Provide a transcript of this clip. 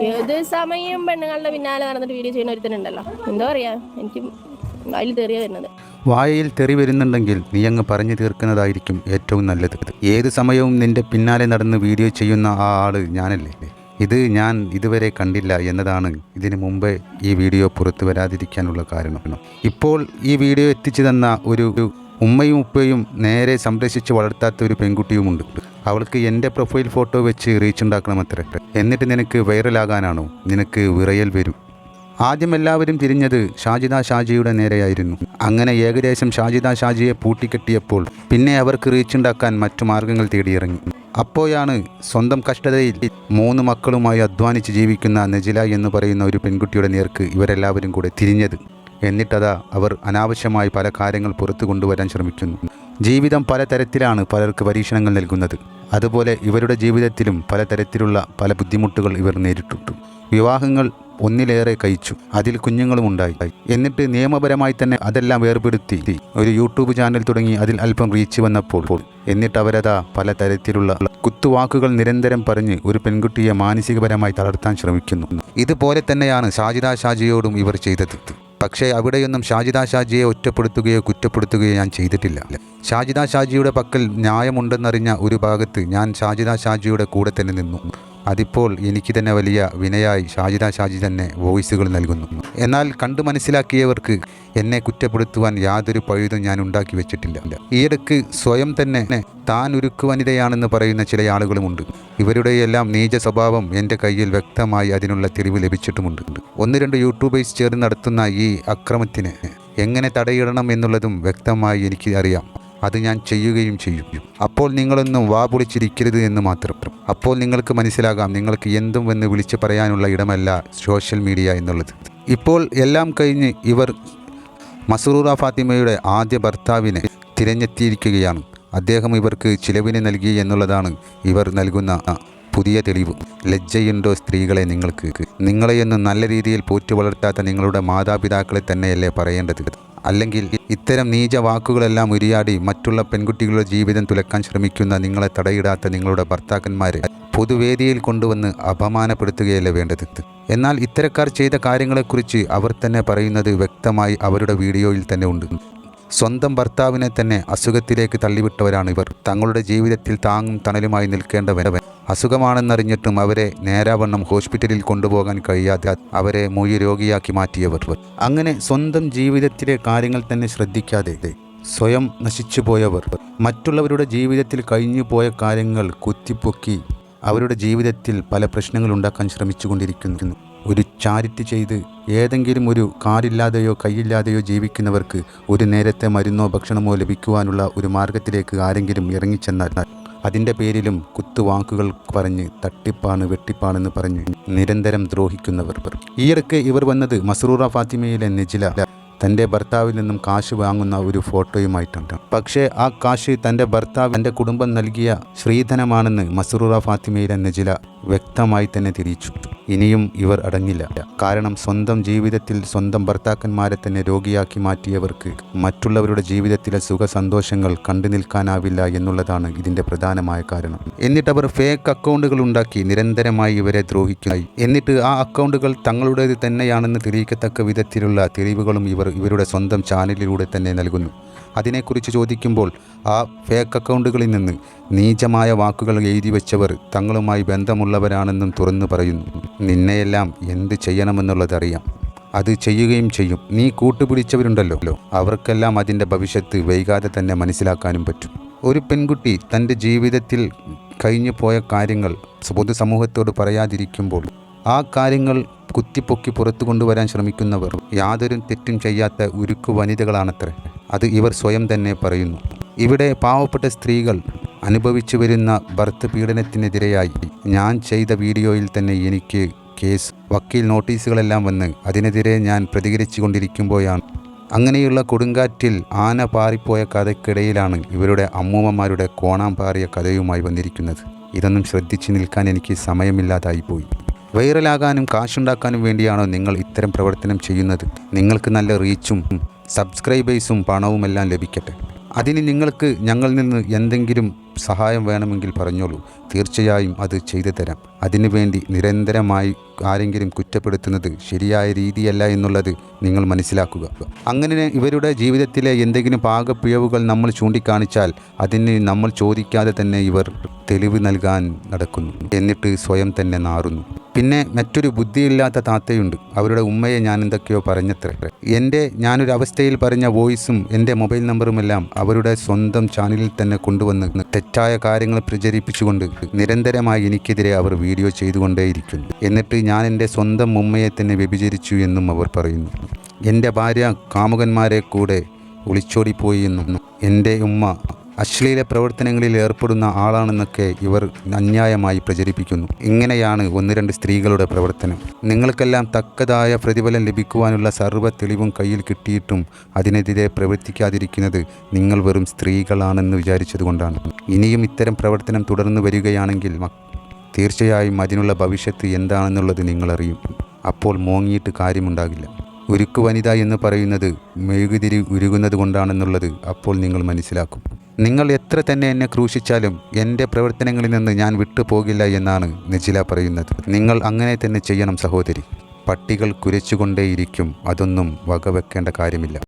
ഏത് സമയം പെണ്ണുങ്ങളുടെ പിന്നാലെ നടന്നിട്ട് വീഡിയോ ചെയ്യുന്ന ഒരുത്തനുണ്ടല്ലോ. എന്താ പറയാ എനിക്ക് വായിൽ തെറിയ വരുന്നത്. വായയിൽ തെറി വരുന്നുണ്ടെങ്കിൽ നീ അങ്ങ് പറഞ്ഞു തീർക്കുന്നതായിരിക്കും ഏറ്റവും നല്ലത്. ഏത് സമയവും നിന്റെ പിന്നാലെ നടന്ന് വീഡിയോ ചെയ്യുന്ന ആ ആൾ ഞാനല്ലേ? ഇത് ഞാൻ ഇതുവരെ കണ്ടില്ല എന്നതാണ് ഇതിനു മുമ്പേ ഈ വീഡിയോ പുറത്തു വരാതിരിക്കാനുള്ള കാരണം. ഇപ്പോൾ ഈ വീഡിയോ എത്തിച്ചു തന്ന ഒരു ഉമ്മയും ഉപ്പയും നേരെ സംരക്ഷിച്ച് വളർത്താത്ത ഒരു പെൺകുട്ടിയുമുണ്ട്. അവൾക്ക് എന്റെ പ്രൊഫൈൽ ഫോട്ടോ വെച്ച് റീച്ച് ഉണ്ടാക്കണം അത്ര. എന്നിട്ട് നിനക്ക് വൈറലാകാനാണോ നിനക്ക് വിറയൽ വരും. ആദ്യം എല്ലാവരും തിരിഞ്ഞത് ഷാജിദ ഷാജിയുടെ നേരെയായിരുന്നു. അങ്ങനെ ഏകദേശം ഷാജിദ ഷാജിയെ പൂട്ടിക്കെട്ടിയപ്പോൾ പിന്നെ അവർക്ക് റീച്ചുണ്ടാക്കാൻ മറ്റു മാർഗങ്ങൾ തേടിയിറങ്ങി. അപ്പോഴാണ് സ്വന്തം കഷ്ടതയിൽ മൂന്ന് മക്കളുമായി അധ്വാനിച്ച് ജീവിക്കുന്ന നജില എന്ന് പറയുന്ന ഒരു പെൺകുട്ടിയുടെ നേർക്ക് ഇവരെല്ലാവരും കൂടെ തിരിഞ്ഞത്. എന്നിട്ടതാ അവർ അനാവശ്യമായി പല കാര്യങ്ങൾ പുറത്തു കൊണ്ടുവരാൻ ശ്രമിക്കുന്നു. ജീവിതം പലതരത്തിലാണ് പലർക്ക് പരീക്ഷണങ്ങൾ നൽകുന്നത്. അതുപോലെ ഇവരുടെ ജീവിതത്തിലും പലതരത്തിലുള്ള പല ബുദ്ധിമുട്ടുകൾ ഇവർ നേരിട്ടു വിവാഹങ്ങൾ ഒന്നിലേറെ കഴിച്ചു. അതിൽ കുഞ്ഞുങ്ങളും ഉണ്ടായി. എന്നിട്ട് നിയമപരമായി തന്നെ അതെല്ലാം വേർപെടുത്തി. ഒരു യൂട്യൂബ് ചാനൽ തുടങ്ങി അതിൽ അല്പം റീച്ച് വന്നപ്പോൾ എന്നിട്ട് അവരതാ പലതരത്തിലുള്ള കുത്തുവാക്കുകൾ നിരന്തരം പറഞ്ഞ് ഒരു പെൺകുട്ടിയെ മാനസികപരമായി തളർത്താൻ ശ്രമിക്കുന്നു. ഇതുപോലെ തന്നെയാണ് ഷാജിദ ഷാജിയോടും ഇവർ ചെയ്തത്. പക്ഷേ അവിടെയൊന്നും ഷാജിദ ഷാജിയെ ഒറ്റപ്പെടുത്തുകയോ കുറ്റപ്പെടുത്തുകയോ ഞാൻ ചെയ്തിട്ടില്ല. ഷാജിദ ഷാജിയുടെ പക്കൽ ന്യായമുണ്ടെന്നറിഞ്ഞ ഒരു ഭാഗത്ത് ഞാൻ ഷാജിദ ഷാജിയുടെ കൂടെ തന്നെ നിന്നു. അതിപ്പോൾ എനിക്ക് തന്നെ വലിയ വിനയായി ഷാജിദ ഷാജി തന്നെ വോയിസുകൾ നൽകുന്നു. എന്നാൽ കണ്ടു മനസ്സിലാക്കിയവർക്ക് എന്നെ കുറ്റപ്പെടുത്തുവാൻ യാതൊരു പഴുതും ഞാൻ ഉണ്ടാക്കി വെച്ചിട്ടില്ല. ഈയിടക്ക് സ്വയം തന്നെ താൻ ഉരുക്കു വനിതയാണെന്ന് പറയുന്ന ചില ആളുകളുമുണ്ട്. ഇവരുടെയെല്ലാം നീച സ്വഭാവം എന്റെ കയ്യിൽ വ്യക്തമായി അതിനുള്ള തെളിവ് ലഭിച്ചിട്ടുമുണ്ട്. ഒന്ന് രണ്ട് യൂട്യൂബേഴ്സ് ചേർന്ന് നടത്തുന്ന ഈ അക്രമത്തിന് എങ്ങനെ തടയിടണം എന്നുള്ളതും വ്യക്തമായി എനിക്ക് അറിയാം. അത് ഞാൻ ചെയ്യുകയും ചെയ്യും. അപ്പോൾ നിങ്ങളൊന്നും വാ പൊളിച്ചിരിക്കരുത് എന്ന് മാത്രം. അപ്പോൾ നിങ്ങൾക്ക് മനസ്സിലാകാം നിങ്ങൾക്ക് എന്തും എന്ന് വിളിച്ചു പറയാനുള്ള ഇടമല്ല സോഷ്യൽ മീഡിയ എന്നുള്ളത്. ഇപ്പോൾ എല്ലാം കഴിഞ്ഞ് ഇവർ മസറൂറ ഫാത്തിമയുടെ ആദ്യ ഭർത്താവിനെ തിരഞ്ഞെത്തിയിരിക്കുകയാണ്. അദ്ദേഹം ഇവർക്ക് ചിലവിന് നൽകി എന്നുള്ളതാണ് ഇവർ നൽകുന്ന പുതിയ തെളിവ്. ലജ്ജയുണ്ടോ സ്ത്രീകളെ നിങ്ങൾക്ക്? നിങ്ങളെയൊന്നും നല്ല രീതിയിൽ പോറ്റു വളർത്താത്ത നിങ്ങളുടെ മാതാപിതാക്കളെ തന്നെയല്ലേ പറയേണ്ടത്? അല്ലെങ്കിൽ ഇത്തരം നീച വാക്കുകളെല്ലാം ഉരിയാടി മറ്റുള്ള പെൺകുട്ടികളുടെ ജീവിതം തുലക്കാൻ ശ്രമിക്കുന്ന നിങ്ങളെ തടയിടാത്ത നിങ്ങളുടെ ഭർത്താക്കന്മാരെ പൊതുവേദിയിൽ കൊണ്ടുവന്ന് അപമാനപ്പെടുത്തുകയല്ല വേണ്ടത്? എന്നാൽ ഇത്തരക്കാർ ചെയ്ത കാര്യങ്ങളെക്കുറിച്ച് അവർ തന്നെ പറയുന്നത് വ്യക്തമായി അവരുടെ വീഡിയോയിൽ തന്നെ ഉണ്ട്. സ്വന്തം ഭർത്താവിനെ തന്നെ അസുഖത്തിലേക്ക് തള്ളിവിട്ടവരാണ് ഇവർ തങ്ങളുടെ ജീവിതത്തിൽ താങ്ങും തണലുമായി നിൽക്കേണ്ടവൻ അസുഖമാണെന്നറിഞ്ഞിട്ടും അവരെ നേരാവണ്ണം ഹോസ്പിറ്റലിൽ കൊണ്ടുപോകാൻ കഴിയാതെ അവരെ മൊഴി രോഗിയാക്കി മാറ്റിയവർ. അങ്ങനെ സ്വന്തം ജീവിതത്തിലെ കാര്യങ്ങൾ തന്നെ ശ്രദ്ധിക്കാതെ സ്വയം നശിച്ചുപോയവർ. മറ്റുള്ളവരുടെ ജീവിതത്തിൽ കഴിഞ്ഞു പോയ കാര്യങ്ങൾ കുത്തിപ്പൊക്കി അവരുടെ ജീവിതത്തിൽ പല പ്രശ്നങ്ങൾ ഉണ്ടാക്കാൻ ശ്രമിച്ചുകൊണ്ടിരിക്കുന്നു. ഒരു ചാരിറ്റി ചെയ്ത് ഏതെങ്കിലും ഒരു കാറില്ലാതെയോ കൈയില്ലാതെയോ ജീവിക്കുന്നവർക്ക് ഒരു നേരത്തെ മരുന്നോ ഭക്ഷണമോ ലഭിക്കുവാനുള്ള ഒരു മാർഗത്തിലേക്ക് ആരെങ്കിലും ഇറങ്ങിച്ചെന്നാൽ അതിന്റെ പേരിലും കുത്തുവാക്കുകൾ പറഞ്ഞ് തട്ടിപ്പാണ് വെട്ടിപ്പാണെന്ന് പറഞ്ഞ് നിരന്തരം ദ്രോഹിക്കുന്നവർ ഈയിടയ്ക്ക് ഇവർ വന്നത് മസറൂറ ഫാത്തിമയിലെ നിജില. തന്റെ ഭർത്താവിൽ നിന്നും കാശ് വാങ്ങുന്ന ഒരു ഫോട്ടോയുമായിട്ടുണ്ട് പക്ഷേ ആ കാശ് തന്റെ ഭർത്താവ് തന്റെ കുടുംബം നൽകിയ ശ്രീധനമാണെന്ന് മസറൂറ ഫാത്തിമയിലെ നിജില വ്യക്തമായി തന്നെ തിരിച്ചു. ഇനിയും ഇവർ അടങ്ങില്ല. കാരണം സ്വന്തം ജീവിതത്തിൽ സ്വന്തം ഭർത്താക്കന്മാരെ തന്നെ രോഗിയാക്കി മാറ്റിയവർക്ക് മറ്റുള്ളവരുടെ ജീവിതത്തിലെ സുഖ സന്തോഷങ്ങൾ കണ്ടു നിൽക്കാനാവില്ല എന്നുള്ളതാണ് ഇതിന്റെ പ്രധാനമായ കാരണം. എന്നിട്ട് അവർ ഫേക്ക് അക്കൗണ്ടുകൾ ഉണ്ടാക്കി നിരന്തരമായി ഇവരെ ദ്രോഹിക്കുകയായി. എന്നിട്ട് ആ അക്കൗണ്ടുകൾ തങ്ങളുടേത് തന്നെയാണെന്ന് തെളിയിക്കത്തക്ക വിധത്തിലുള്ള തെളിവുകളും ഇവർ ഇവരുടെ സ്വന്തം ചാനലിലൂടെ തന്നെ നൽകുന്നു. അതിനെക്കുറിച്ച് ചോദിക്കുമ്പോൾ ആ ഫേക്ക് അക്കൗണ്ടുകളിൽ നിന്ന് നീചമായ വാക്കുകൾ എഴുതി വെച്ചവർ തങ്ങളുമായി ബന്ധമുള്ളവരാണെന്നും തുറന്നു പറയുന്നു. നിന്നെയെല്ലാം എന്ത് ചെയ്യണമെന്നുള്ളതറിയാം അത് ചെയ്യുകയും ചെയ്യും. നീ കൂട്ടുപിടിച്ചവരുണ്ടല്ലോ. അവർക്കെല്ലാം അതിന്റെ ഭവിഷ്യത്ത് വൈകാതെ തന്നെ മനസ്സിലാക്കാനും പറ്റും. ഒരു പെൺകുട്ടി തന്റെ ജീവിതത്തിൽ കഴിഞ്ഞു പോയ കാര്യങ്ങൾ പൊതുസമൂഹത്തോട് പറയാതിരിക്കുമ്പോൾ ആ കാര്യങ്ങൾ കുത്തിപ്പൊക്കി പുറത്തു കൊണ്ടുവരാൻ ശ്രമിക്കുന്നവർ യാതൊരു തെറ്റും ചെയ്യാത്ത ഉരുക്കു വനിതകളാണത്രേ. അത് ഇവർ സ്വയം തന്നെ പറയുന്നു. ഇവിടെ പാവപ്പെട്ട സ്ത്രീകൾ അനുഭവിച്ചു വരുന്ന ഭർത്ത് പീഡനത്തിനെതിരെയായി ഞാൻ ചെയ്ത വീഡിയോയിൽ തന്നെ എനിക്ക് കേസ് വക്കീൽ നോട്ടീസുകളെല്ലാം വന്ന് അതിനെതിരെ ഞാൻ പ്രതികരിച്ചു കൊണ്ടിരിക്കുമ്പോഴാണ് അങ്ങനെയുള്ള കൊടുങ്കാറ്റിൽ ആന പാറിപ്പോയ കഥയ്ക്കിടയിലാണ് ഇവരുടെ അമ്മൂമ്മമാരുടെ കോണാം പാറിയ കഥയുമായി വന്നിരിക്കുന്നത്. ഇതൊന്നും ശ്രദ്ധിച്ചു നിൽക്കാൻ എനിക്ക് സമയമില്ലാതായിപ്പോയി. വൈറലാകാനും കാശുണ്ടാക്കാനും വേണ്ടിയാണോ നിങ്ങൾ ഇത്തരം പ്രവർത്തനം ചെയ്യുന്നത്? നിങ്ങൾക്ക് നല്ല റീച്ചും സബ്സ്ക്രൈബേഴ്സും പണവുമെല്ലാം ലഭിക്കട്ടെ. അതിന് നിങ്ങൾക്ക് ഞങ്ങളിൽ നിന്ന് എന്തെങ്കിലും സഹായം വേണമെങ്കിൽ പറഞ്ഞോളൂ. തീർച്ചയായും അത് ചെയ്തു തരാം. അതിനുവേണ്ടി നിരന്തരമായി ആരെങ്കിലും കുറ്റപ്പെടുത്തുന്നത് ശരിയായ രീതിയല്ല എന്നുള്ളത് നിങ്ങൾ മനസ്സിലാക്കുക. അങ്ങനെ ഇവരുടെ ജീവിതത്തിലെ എന്തെങ്കിലും പാകപ്പിഴവുകൾ നമ്മൾ ചൂണ്ടിക്കാണിച്ചാൽ അതിന് നമ്മൾ ചോദിക്കാതെ തന്നെ ഇവർ തെളിവ് നൽകാൻ നടക്കുന്നു. എന്നിട്ട് സ്വയം തന്നെ നാറുന്നു. പിന്നെ മറ്റൊരു ബുദ്ധിയില്ലാത്ത താത്തയുണ്ട്. അവരുടെ ഉമ്മയെ ഞാൻ എന്തൊക്കെയോ പറഞ്ഞത്രേ. എന്റെ ഞാനൊരു അവസ്ഥയിൽ പറഞ്ഞ വോയിസും എന്റെ മൊബൈൽ നമ്പറുമെല്ലാം അവരുടെ സ്വന്തം ചാനലിൽ തന്നെ കൊണ്ടുവന്ന് തെറ്റായ കാര്യങ്ങൾ പ്രചരിപ്പിച്ചുകൊണ്ട് നിരന്തരമായി എനിക്കെതിരെ അവർ വീഡിയോ ചെയ്തുകൊണ്ടേയിരിക്കുന്നു. എന്നിട്ട് ഞാൻ എന്റെ സ്വന്തം ഉമ്മയെ തന്നെ വ്യഭിചരിച്ചു എന്നും അവർ പറയുന്നു. എന്റെ ഭാര്യ കാമുകന്മാരെ കൂടെ ഒളിച്ചോടിപ്പോയി എന്നും എന്റെ ഉമ്മ അശ്ലീല പ്രവർത്തനങ്ങളിൽ ഏർപ്പെടുന്ന ആളാണെന്നൊക്കെ ഇവർ അന്യായമായി പ്രചരിപ്പിക്കുന്നു. ഇങ്ങനെയാണ് ഒന്ന് രണ്ട് സ്ത്രീകളുടെ പ്രവർത്തനം. നിങ്ങൾക്കെല്ലാം തക്കതായ പ്രതിഫലം ലഭിക്കുവാനുള്ള സർവ തെളിവും കയ്യിൽ കിട്ടിയിട്ടും അതിനെതിരെ പ്രവർത്തിക്കാതിരിക്കുന്നത് നിങ്ങൾ വെറും സ്ത്രീകളാണെന്ന് വിചാരിച്ചതുകൊണ്ടാണ്. ഇനിയും ഇത്തരം പ്രവർത്തനം തുടർന്നു വരികയാണെങ്കിൽ തീർച്ചയായും അതിനുള്ള ഭവിഷ്യത്ത് എന്താണെന്നുള്ളത് നിങ്ങളറിയും. അപ്പോൾ മോങ്ങിയിട്ട് കാര്യമുണ്ടാകില്ല. ഉരുക്കു വനിത എന്ന് പറയുന്നത് മെഴുകുതിരി ഉരുകുന്നത് കൊണ്ടാണെന്നുള്ളത് അപ്പോൾ നിങ്ങൾ മനസ്സിലാക്കും. നിങ്ങൾ എത്ര തന്നെ എന്നെ ക്രൂശിച്ചാലും എന്റെ പ്രവർത്തനങ്ങളിൽ നിന്ന് ഞാൻ വിട്ടുപോകില്ല എന്നാണ് നിജില പറയുന്നത്. നിങ്ങൾ അങ്ങനെ തന്നെ ചെയ്യണം സഹോദരി. പട്ടികൾ കുരച്ചുകൊണ്ടേയിരിക്കും. അതൊന്നും വകവെക്കേണ്ട കാര്യമില്ല.